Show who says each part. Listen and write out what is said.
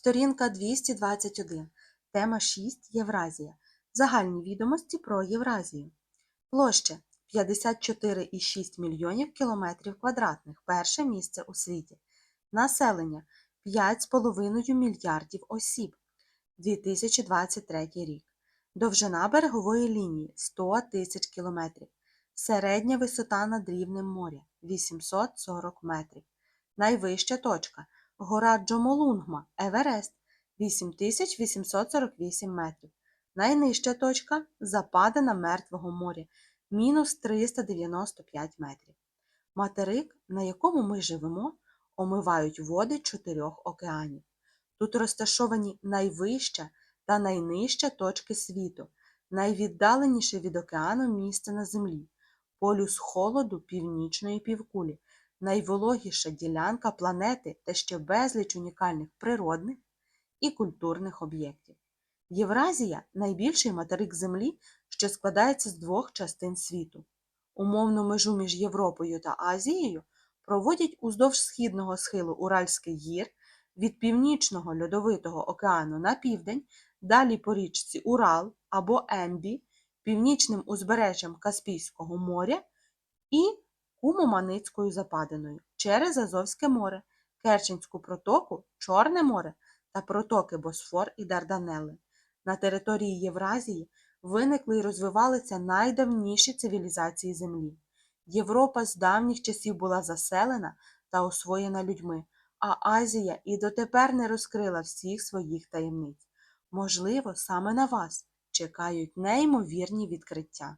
Speaker 1: Сторінка 221. Тема 6. Євразія. Загальні відомості про Євразію. Площа 54,6 мільйонів кілометрів квадратних. Перше місце у світі. Населення 5,5 мільярдів осіб. 2023 рік. Довжина берегової лінії 100 тисяч кілометрів. Середня висота над рівнем моря 840 метрів. Найвища точка гора Джомолунгма, Еверест 8848 метрів. Найнижча точка Западина Мертвого моря мінус 395 метрів. Материк, на якому ми живемо, омивають води чотирьох океанів. Тут розташовані найвища та найнижча точки світу, найвіддаленіше від океану місце на землі, полюс холоду північної півкулі, найвологіша ділянка планети та ще безліч унікальних природних і культурних об'єктів. Євразія найбільший материк Землі, що складається з двох частин світу. Умовну межу між Європою та Азією проводять уздовж східного схилу Уральських гір від Північного льодовитого океану на південь, далі по річці Урал або Ембі, північним узбережжям Каспійського моря і Кумо-Маницькою западиною через Азовське море, Керченську протоку, Чорне море та протоки Босфор і Дарданели. На території Євразії виникли і розвивалися найдавніші цивілізації Землі. Європа з давніх часів була заселена та освоєна людьми, а Азія і дотепер не розкрила всіх своїх таємниць. Можливо, саме на вас чекають неймовірні відкриття.